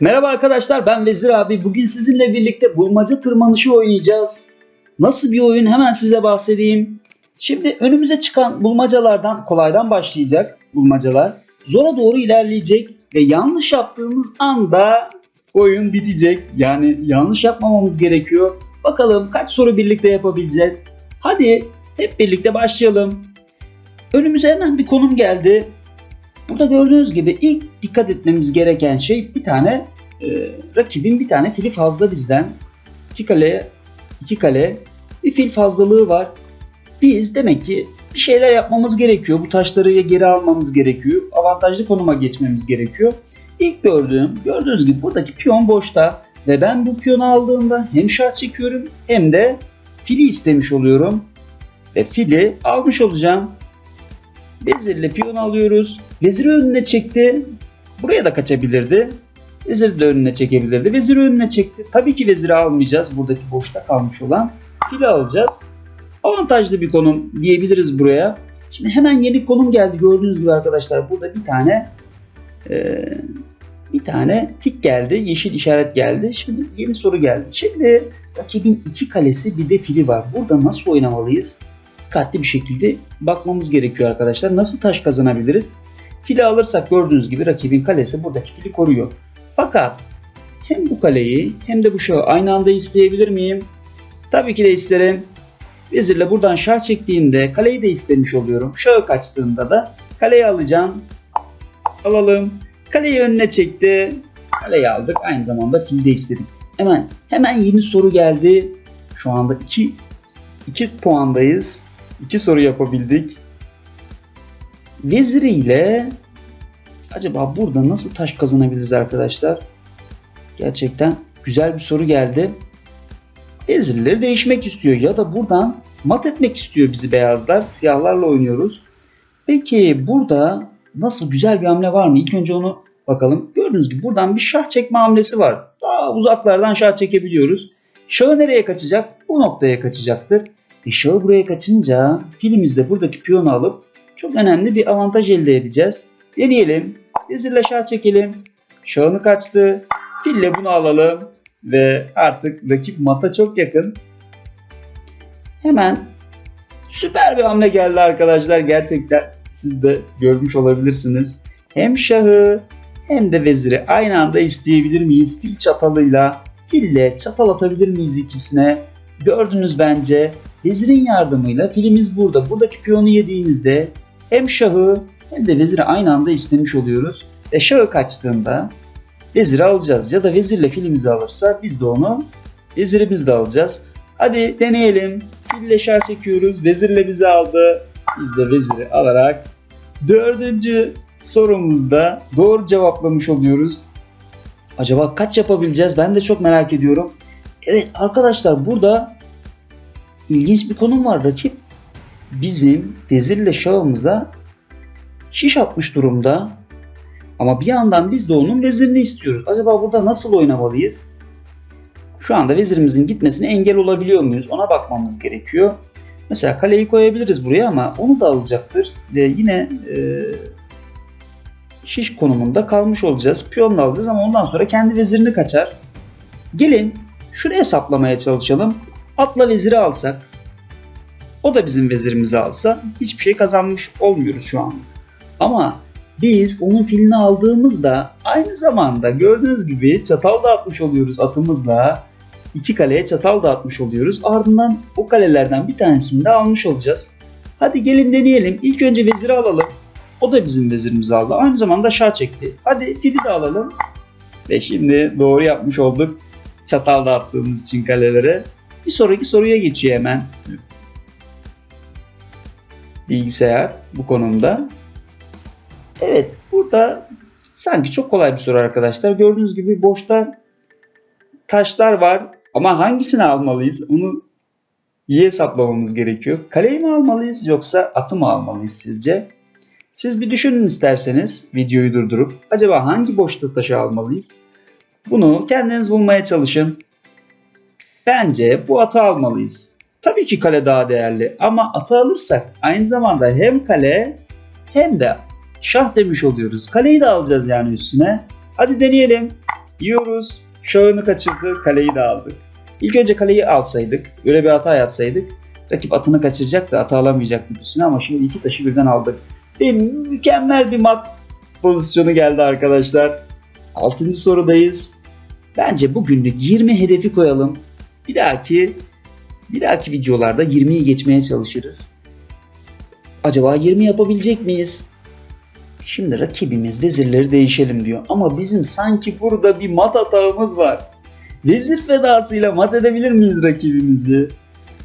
Merhaba arkadaşlar ben Vezir abi. Bugün sizinle birlikte bulmaca tırmanışı oynayacağız. Nasıl bir oyun hemen size bahsedeyim. Şimdi önümüze çıkan bulmacalardan kolaydan başlayacak bulmacalar. Zora doğru ilerleyecek ve yanlış yaptığımız anda oyun bitecek. Yani yanlış yapmamamız gerekiyor. Bakalım kaç soru birlikte yapabileceğiz. Hadi hep birlikte başlayalım. Önümüze hemen bir konum geldi. Burada gördüğünüz gibi ilk dikkat etmemiz gereken şey bir tane e, rakibin bir tane fili fazla bizden. İki kale, iki kale bir fil fazlalığı var. Biz demek ki bir şeyler yapmamız gerekiyor. Bu taşları geri almamız gerekiyor. Avantajlı konuma geçmemiz gerekiyor. İlk gördüğüm, gördüğünüz gibi buradaki piyon boşta ve ben bu piyonu aldığımda hem şah çekiyorum hem de fili istemiş oluyorum. Ve fili almış olacağım. Vezirle piyon alıyoruz. Veziri önüne çekti. Buraya da kaçabilirdi. Veziri de önüne çekebilirdi. Veziri önüne çekti. Tabii ki veziri almayacağız. Buradaki boşta kalmış olan fili alacağız. Avantajlı bir konum diyebiliriz buraya. Şimdi hemen yeni konum geldi. Gördüğünüz gibi arkadaşlar burada bir tane e, bir tane tik geldi. Yeşil işaret geldi. Şimdi yeni soru geldi. Şimdi rakibin iki kalesi bir de fili var. Burada nasıl oynamalıyız? Dikkatli bir şekilde bakmamız gerekiyor arkadaşlar. Nasıl taş kazanabiliriz? Fili alırsak gördüğünüz gibi rakibin kalesi buradaki fili koruyor. Fakat hem bu kaleyi hem de bu şahı aynı anda isteyebilir miyim? Tabii ki de isterim. Vezirle buradan şah çektiğimde kaleyi de istemiş oluyorum. Şahı kaçtığında da kaleyi alacağım. Alalım. Kaleyi önüne çekti. Kaleyi aldık. Aynı zamanda fil de istedik. Hemen hemen yeni soru geldi. Şu anda 2 2 puandayız. 2 soru yapabildik. Veziri ile acaba burada nasıl taş kazanabiliriz arkadaşlar? Gerçekten güzel bir soru geldi. Vezirleri değişmek istiyor ya da buradan mat etmek istiyor bizi beyazlar. Siyahlarla oynuyoruz. Peki burada nasıl güzel bir hamle var mı? İlk önce onu bakalım. Gördüğünüz gibi buradan bir şah çekme hamlesi var. Daha uzaklardan şah çekebiliyoruz. Şahı nereye kaçacak? Bu noktaya kaçacaktır. E buraya kaçınca filimiz de buradaki piyonu alıp çok önemli bir avantaj elde edeceğiz. Deneyelim. Vezirle şah çekelim. Şahını kaçtı. Fille bunu alalım. Ve artık rakip mata çok yakın. Hemen süper bir hamle geldi arkadaşlar. Gerçekten siz de görmüş olabilirsiniz. Hem şahı hem de veziri aynı anda isteyebilir miyiz? Fil çatalıyla, fille çatal atabilir miyiz ikisine? Gördünüz bence. Vezirin yardımıyla filimiz burada. Buradaki piyonu yediğimizde hem şahı hem de veziri aynı anda istemiş oluyoruz. Ve şahı kaçtığında veziri alacağız. Ya da vezirle filimizi alırsa biz de onu vezirimiz de alacağız. Hadi deneyelim. Fille şah çekiyoruz. Vezirle bizi aldı. Biz de veziri alarak dördüncü sorumuzda doğru cevaplamış oluyoruz. Acaba kaç yapabileceğiz? Ben de çok merak ediyorum. Evet arkadaşlar burada ilginç bir konum var. Rakip bizim vezirle şahımıza şiş atmış durumda. Ama bir yandan biz de onun vezirini istiyoruz. Acaba burada nasıl oynamalıyız? Şu anda vezirimizin gitmesine engel olabiliyor muyuz? Ona bakmamız gerekiyor. Mesela kaleyi koyabiliriz buraya ama onu da alacaktır. Ve yine e, şiş konumunda kalmış olacağız. Piyonla alacağız ama ondan sonra kendi vezirini kaçar. Gelin şunu hesaplamaya çalışalım. Atla veziri alsak, o da bizim vezirimizi alsa hiçbir şey kazanmış olmuyoruz şu an. Ama biz onun filini aldığımızda aynı zamanda gördüğünüz gibi çatal da atmış oluyoruz atımızla. İki kaleye çatal da atmış oluyoruz. Ardından o kalelerden bir tanesini de almış olacağız. Hadi gelin deneyelim. İlk önce veziri alalım. O da bizim vezirimizi aldı. Aynı zamanda şah çekti. Hadi fili de alalım. Ve şimdi doğru yapmış olduk. Çatal da attığımız için kalelere. Bir sonraki soruya geçiyor hemen. Bilgisayar bu konumda. Evet burada sanki çok kolay bir soru arkadaşlar. Gördüğünüz gibi boşta taşlar var ama hangisini almalıyız onu iyi hesaplamamız gerekiyor. Kaleyi mi almalıyız yoksa atı mı almalıyız sizce? Siz bir düşünün isterseniz videoyu durdurup acaba hangi boşta taşı almalıyız? Bunu kendiniz bulmaya çalışın. Bence bu atı almalıyız. Tabii ki kale daha değerli ama atı alırsak aynı zamanda hem kale hem de şah demiş oluyoruz. Kaleyi de alacağız yani üstüne. Hadi deneyelim. Yiyoruz. Şahını kaçırdı. Kaleyi de aldık. İlk önce kaleyi alsaydık. Öyle bir hata yapsaydık. Rakip atını kaçıracaktı. Atı alamayacaktı üstüne ama şimdi iki taşı birden aldık. Ve mükemmel bir mat pozisyonu geldi arkadaşlar. 6. sorudayız. Bence bugünlük 20 hedefi koyalım. Bir dahaki bir dahaki videolarda 20'yi geçmeye çalışırız. Acaba 20 yapabilecek miyiz? Şimdi rakibimiz vezirleri değişelim diyor. Ama bizim sanki burada bir mat hatağımız var. Vezir fedasıyla mat edebilir miyiz rakibimizi?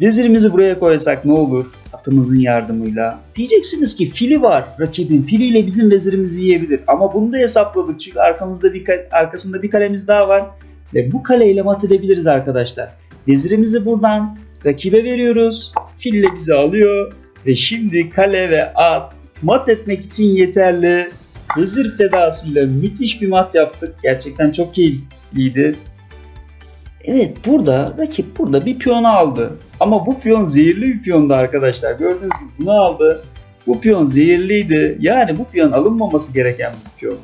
Vezirimizi buraya koysak ne olur? Atımızın yardımıyla. Diyeceksiniz ki fili var rakibin. Filiyle bizim vezirimizi yiyebilir. Ama bunu da hesapladık çünkü arkamızda bir ka- arkasında bir kalemiz daha var. Ve bu kaleyle mat edebiliriz arkadaşlar. Vezirimizi buradan rakibe veriyoruz. Fille bizi alıyor. Ve şimdi kale ve at mat etmek için yeterli. Vezir fedasıyla müthiş bir mat yaptık. Gerçekten çok keyifliydi. Evet burada rakip burada bir piyonu aldı. Ama bu piyon zehirli bir piyondu arkadaşlar. Gördüğünüz gibi bunu aldı. Bu piyon zehirliydi. Yani bu piyon alınmaması gereken bir piyon.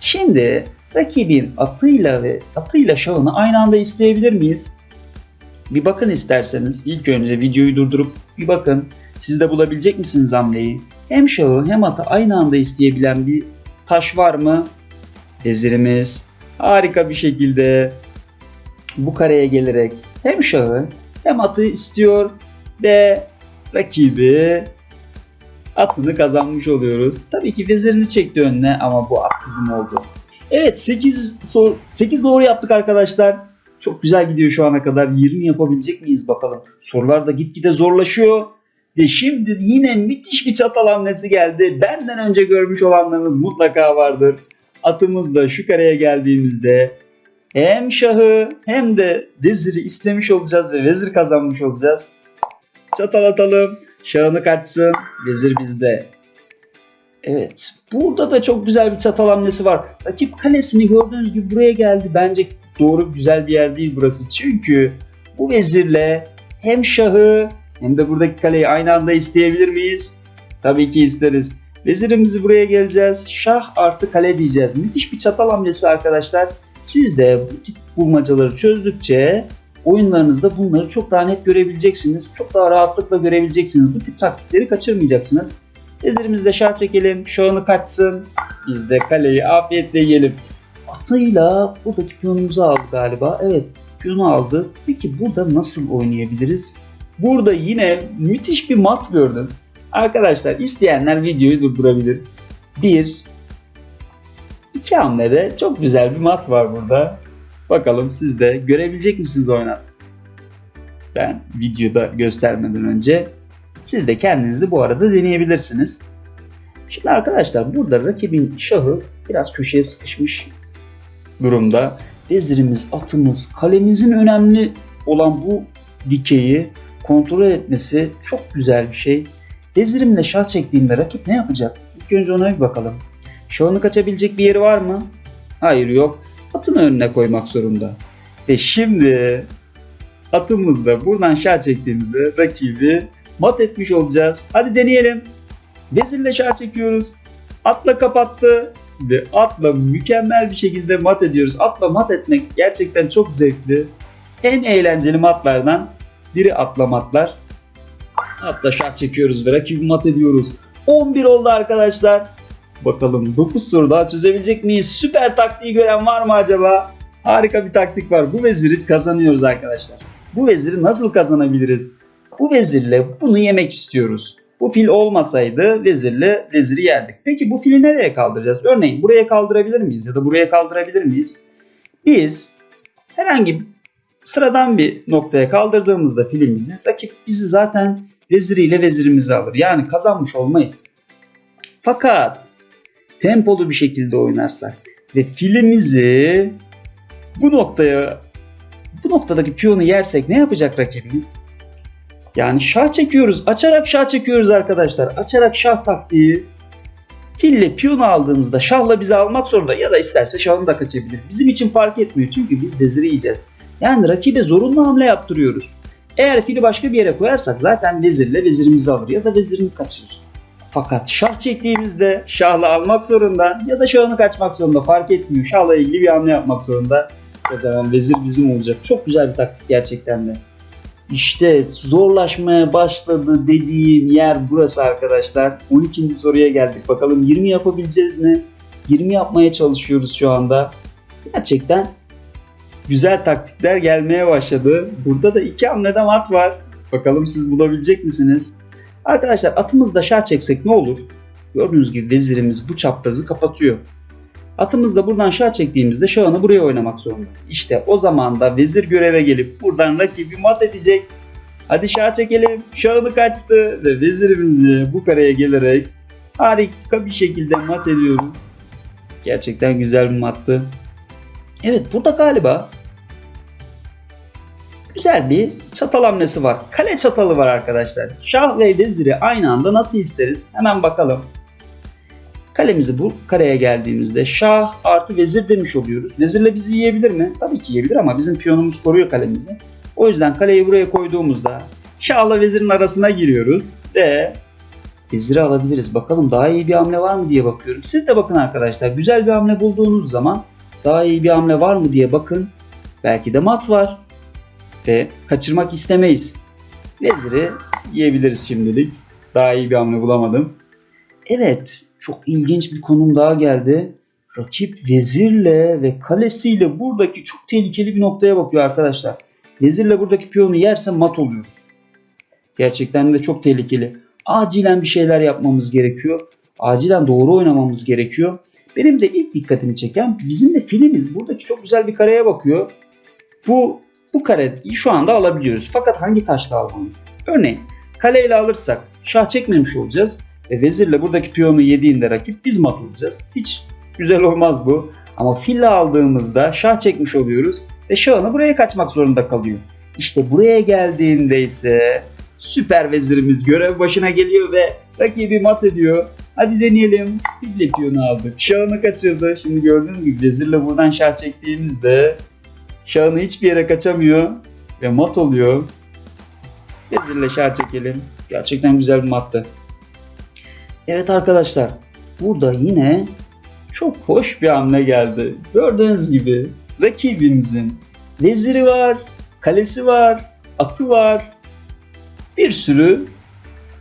Şimdi rakibin atıyla ve atıyla şahını aynı anda isteyebilir miyiz? Bir bakın isterseniz. İlk önce videoyu durdurup bir bakın. Siz de bulabilecek misiniz hamleyi? Hem şahı hem atı aynı anda isteyebilen bir taş var mı? Vezirimiz harika bir şekilde bu kareye gelerek hem şahı hem atı istiyor ve rakibi atını kazanmış oluyoruz. Tabii ki vezirini çekti önüne ama bu at bizim oldu. Evet 8 sor 8 doğru yaptık arkadaşlar. Çok güzel gidiyor şu ana kadar. 20 yapabilecek miyiz bakalım. Sorular da gitgide zorlaşıyor. Ve şimdi yine müthiş bir çatal hamlesi geldi. Benden önce görmüş olanlarınız mutlaka vardır. Atımız da şu kareye geldiğimizde hem şahı hem de veziri istemiş olacağız ve vezir kazanmış olacağız. Çatal atalım. Şahını kaçsın. Vezir bizde. Evet. Burada da çok güzel bir çatal hamlesi var. Rakip kalesini gördüğünüz gibi buraya geldi. Bence doğru güzel bir yer değil burası. Çünkü bu vezirle hem şahı hem de buradaki kaleyi aynı anda isteyebilir miyiz? Tabii ki isteriz. Vezirimizi buraya geleceğiz. Şah artı kale diyeceğiz. Müthiş bir çatal hamlesi arkadaşlar. Siz de bu tip bulmacaları çözdükçe oyunlarınızda bunları çok daha net görebileceksiniz. Çok daha rahatlıkla görebileceksiniz. Bu tip taktikleri kaçırmayacaksınız. Vezirimizde şah çekelim. Şahını kaçsın. Biz de kaleyi afiyetle yiyelim. Atıyla buradaki piyonumuzu aldı galiba. Evet piyonu aldı. Peki burada nasıl oynayabiliriz? Burada yine müthiş bir mat gördüm. Arkadaşlar isteyenler videoyu durdurabilir. Bir, iki hamlede çok güzel bir mat var burada. Bakalım siz de görebilecek misiniz oynat? Ben videoda göstermeden önce siz de kendinizi bu arada deneyebilirsiniz. Şimdi arkadaşlar burada rakibin şahı biraz köşeye sıkışmış durumda. Vezirimiz, atımız, kalemizin önemli olan bu dikeyi kontrol etmesi çok güzel bir şey. Vezirimle şah çektiğimde rakip ne yapacak? İlk önce ona bir bakalım. Şahını kaçabilecek bir yeri var mı? Hayır yok. Atını önüne koymak zorunda. Ve şimdi atımızda buradan şah çektiğimizde rakibi mat etmiş olacağız. Hadi deneyelim. Vezirle şah çekiyoruz. Atla kapattı ve atla mükemmel bir şekilde mat ediyoruz. Atla mat etmek gerçekten çok zevkli. En eğlenceli matlardan biri atla matlar. Atla şah çekiyoruz ve rakibi mat ediyoruz. 11 oldu arkadaşlar. Bakalım 9 soru daha çözebilecek miyiz? Süper taktiği gören var mı acaba? Harika bir taktik var. Bu veziri kazanıyoruz arkadaşlar. Bu veziri nasıl kazanabiliriz? Bu vezirle bunu yemek istiyoruz. Bu fil olmasaydı vezirle veziri yerdik. Peki bu fili nereye kaldıracağız? Örneğin buraya kaldırabilir miyiz ya da buraya kaldırabilir miyiz? Biz herhangi sıradan bir noktaya kaldırdığımızda filimizi rakip bizi zaten veziriyle vezirimizi alır. Yani kazanmış olmayız. Fakat tempolu bir şekilde oynarsak ve filimizi bu noktaya bu noktadaki piyonu yersek ne yapacak rakibimiz? Yani şah çekiyoruz. Açarak şah çekiyoruz arkadaşlar. Açarak şah taktiği. Fille piyonu aldığımızda şahla bizi almak zorunda ya da isterse şahını da kaçabilir. Bizim için fark etmiyor çünkü biz veziri yiyeceğiz. Yani rakibe zorunlu hamle yaptırıyoruz. Eğer fili başka bir yere koyarsak zaten vezirle vezirimizi alır ya da vezirini kaçırır. Fakat şah çektiğimizde şahla almak zorunda ya da şahını kaçmak zorunda fark etmiyor. Şahla ilgili bir hamle yapmak zorunda. O zaman vezir bizim olacak. Çok güzel bir taktik gerçekten de. İşte zorlaşmaya başladı dediğim yer burası arkadaşlar. 12. soruya geldik. Bakalım 20 yapabileceğiz mi? 20 yapmaya çalışıyoruz şu anda. Gerçekten güzel taktikler gelmeye başladı. Burada da iki hamlede mat var. Bakalım siz bulabilecek misiniz? Arkadaşlar atımızda şah çeksek ne olur? Gördüğünüz gibi vezirimiz bu çaprazı kapatıyor. Atımız da buradan şah çektiğimizde şahını buraya oynamak zorunda. İşte o zaman da vezir göreve gelip buradan rakibi mat edecek. Hadi şah çekelim. Şahını kaçtı ve vezirimizi bu kareye gelerek harika bir şekilde mat ediyoruz. Gerçekten güzel bir mattı. Evet burada galiba güzel bir çatal hamlesi var. Kale çatalı var arkadaşlar. Şah ve veziri aynı anda nasıl isteriz? Hemen bakalım. Kalemizi bu kareye geldiğimizde şah artı vezir demiş oluyoruz. Vezirle bizi yiyebilir mi? Tabii ki yiyebilir ama bizim piyonumuz koruyor kalemizi. O yüzden kaleyi buraya koyduğumuzda şahla vezirin arasına giriyoruz ve veziri alabiliriz. Bakalım daha iyi bir hamle var mı diye bakıyorum. Siz de bakın arkadaşlar. Güzel bir hamle bulduğunuz zaman daha iyi bir hamle var mı diye bakın. Belki de mat var. Ve kaçırmak istemeyiz. Veziri yiyebiliriz şimdilik. Daha iyi bir hamle bulamadım. Evet, çok ilginç bir konum daha geldi. Rakip vezirle ve kalesiyle buradaki çok tehlikeli bir noktaya bakıyor arkadaşlar. Vezirle buradaki piyonu yerse mat oluyoruz. Gerçekten de çok tehlikeli. Acilen bir şeyler yapmamız gerekiyor. Acilen doğru oynamamız gerekiyor. Benim de ilk dikkatimi çeken bizim de filimiz buradaki çok güzel bir kareye bakıyor. Bu bu kareyi şu anda alabiliyoruz. Fakat hangi taşla almalıyız? Örneğin kaleyle alırsak şah çekmemiş olacağız. Ve vezirle buradaki piyonu yediğinde rakip biz mat olacağız. Hiç güzel olmaz bu. Ama fille aldığımızda şah çekmiş oluyoruz ve şahını buraya kaçmak zorunda kalıyor. İşte buraya geldiğinde ise süper vezirimiz görev başına geliyor ve rakibi mat ediyor. Hadi deneyelim. Fille piyonu aldık. Şahını kaçırdı. Şimdi gördüğünüz gibi vezirle buradan şah çektiğimizde şahını hiçbir yere kaçamıyor ve mat oluyor. Vezirle şah çekelim. Gerçekten güzel bir mattı. Evet arkadaşlar burada yine çok hoş bir hamle geldi. Gördüğünüz gibi rakibimizin veziri var, kalesi var, atı var. Bir sürü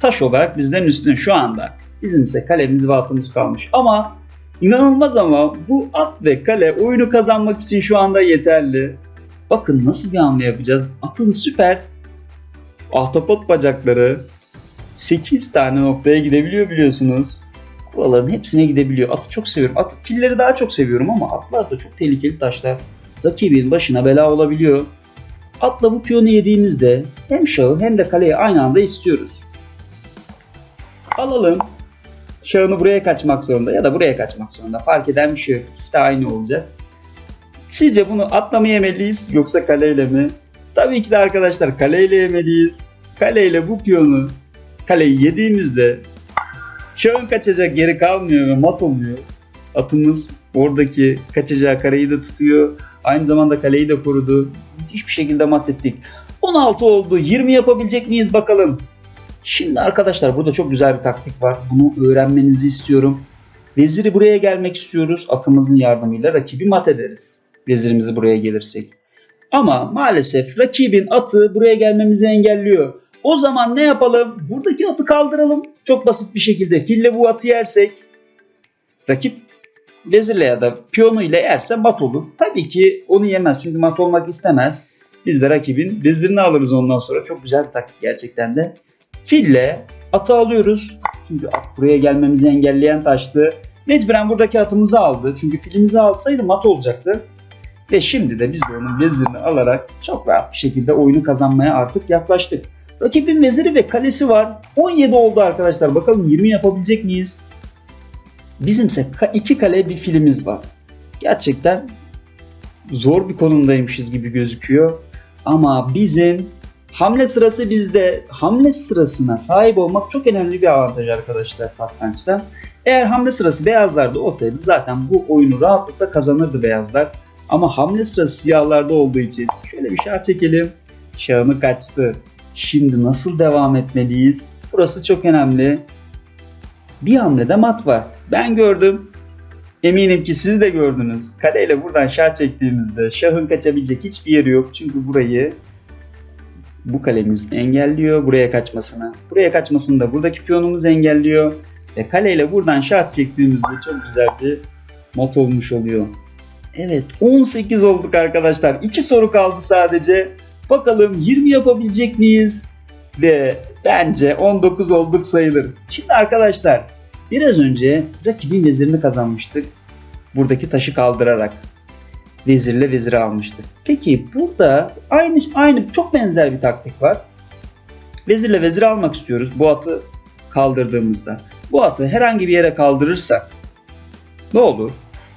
taş olarak bizden üstün şu anda. Bizimse kalemiz ve atımız kalmış. Ama inanılmaz ama bu at ve kale oyunu kazanmak için şu anda yeterli. Bakın nasıl bir hamle yapacağız. Atın süper ahtapot bacakları 8 tane noktaya gidebiliyor biliyorsunuz. Buraların hepsine gidebiliyor. Atı çok seviyorum. At, filleri daha çok seviyorum ama atlar da çok tehlikeli taşlar. Rakibin başına bela olabiliyor. Atla bu piyonu yediğimizde hem şahı hem de kaleyi aynı anda istiyoruz. Alalım. Şahını buraya kaçmak zorunda ya da buraya kaçmak zorunda. Fark eden bir şey yok. İkisi de aynı olacak. Sizce bunu atla mı yemeliyiz yoksa kaleyle mi? Tabii ki de arkadaşlar kaleyle yemeliyiz. Kaleyle bu piyonu kaleyi yediğimizde şahın kaçacak yeri kalmıyor ve mat oluyor. Atımız oradaki kaçacağı kareyi de tutuyor. Aynı zamanda kaleyi de korudu. Müthiş bir şekilde mat ettik. 16 oldu. 20 yapabilecek miyiz bakalım. Şimdi arkadaşlar burada çok güzel bir taktik var. Bunu öğrenmenizi istiyorum. Veziri buraya gelmek istiyoruz. Atımızın yardımıyla rakibi mat ederiz. Vezirimizi buraya gelirsek. Ama maalesef rakibin atı buraya gelmemizi engelliyor. O zaman ne yapalım? Buradaki atı kaldıralım. Çok basit bir şekilde fille bu atı yersek rakip vezirle ya da piyonu ile yerse mat olur. Tabii ki onu yemez çünkü mat olmak istemez. Biz de rakibin vezirini alırız ondan sonra. Çok güzel bir taktik gerçekten de. Fille atı alıyoruz. Çünkü at buraya gelmemizi engelleyen taştı. Mecburen buradaki atımızı aldı. Çünkü filimizi alsaydı mat olacaktı. Ve şimdi de biz de onun vezirini alarak çok rahat bir şekilde oyunu kazanmaya artık yaklaştık. Rakibin veziri ve kalesi var. 17 oldu arkadaşlar. Bakalım 20 yapabilecek miyiz? Bizimse iki kale bir filimiz var. Gerçekten zor bir konumdaymışız gibi gözüküyor. Ama bizim hamle sırası bizde. Hamle sırasına sahip olmak çok önemli bir avantaj arkadaşlar satrançta. Eğer hamle sırası beyazlarda olsaydı zaten bu oyunu rahatlıkla kazanırdı beyazlar. Ama hamle sırası siyahlarda olduğu için şöyle bir şah çekelim. Şahını kaçtı. Şimdi nasıl devam etmeliyiz? Burası çok önemli. Bir hamlede mat var. Ben gördüm. Eminim ki siz de gördünüz. Kaleyle buradan şah çektiğimizde şahın kaçabilecek hiçbir yeri yok. Çünkü burayı bu kalemiz engelliyor buraya kaçmasını. Buraya kaçmasını da buradaki piyonumuz engelliyor. Ve kaleyle buradan şah çektiğimizde çok güzel bir mat olmuş oluyor. Evet 18 olduk arkadaşlar. 2 soru kaldı sadece. Bakalım 20 yapabilecek miyiz? Ve bence 19 olduk sayılır. Şimdi arkadaşlar biraz önce rakibin vezirini kazanmıştık. Buradaki taşı kaldırarak. Vezirle veziri almıştık. Peki burada aynı aynı çok benzer bir taktik var. Vezirle veziri almak istiyoruz bu atı kaldırdığımızda. Bu atı herhangi bir yere kaldırırsak ne olur?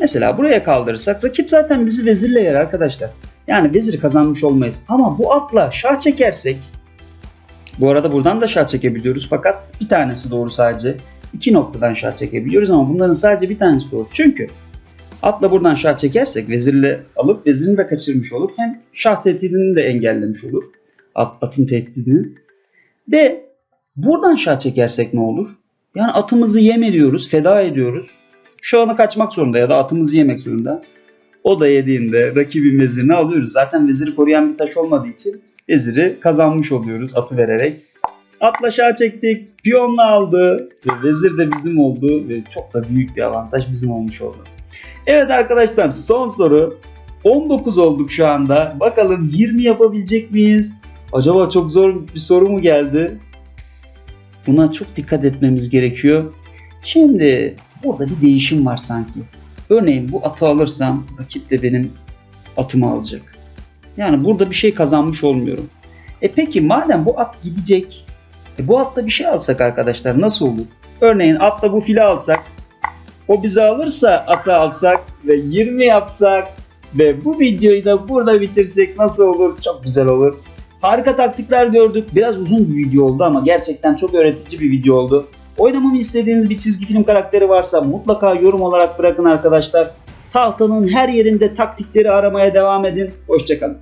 Mesela buraya kaldırırsak rakip zaten bizi vezirle yer arkadaşlar. Yani veziri kazanmış olmayız. Ama bu atla şah çekersek bu arada buradan da şah çekebiliyoruz fakat bir tanesi doğru sadece. İki noktadan şah çekebiliyoruz ama bunların sadece bir tanesi doğru. Çünkü atla buradan şah çekersek vezirle alıp vezirini de kaçırmış olur. Hem şah tehdidini de engellemiş olur. At, atın tehdidini. De buradan şah çekersek ne olur? Yani atımızı yem ediyoruz, feda ediyoruz. Şahını kaçmak zorunda ya da atımızı yemek zorunda. O da yediğinde rakibin vezirini alıyoruz. Zaten veziri koruyan bir taş olmadığı için veziri kazanmış oluyoruz atı vererek. Atla şah çektik, piyonla aldı ve vezir de bizim oldu ve çok da büyük bir avantaj bizim olmuş oldu. Evet arkadaşlar son soru. 19 olduk şu anda. Bakalım 20 yapabilecek miyiz? Acaba çok zor bir soru mu geldi? Buna çok dikkat etmemiz gerekiyor. Şimdi burada bir değişim var sanki. Örneğin bu atı alırsam rakip de benim atımı alacak. Yani burada bir şey kazanmış olmuyorum. E peki madem bu at gidecek, e bu atla bir şey alsak arkadaşlar nasıl olur? Örneğin atla bu fili alsak, o bizi alırsa atı alsak ve 20 yapsak ve bu videoyu da burada bitirsek nasıl olur? Çok güzel olur. Harika taktikler gördük. Biraz uzun bir video oldu ama gerçekten çok öğretici bir video oldu. Oynamamı istediğiniz bir çizgi film karakteri varsa mutlaka yorum olarak bırakın arkadaşlar. Tahtanın her yerinde taktikleri aramaya devam edin. Hoşçakalın.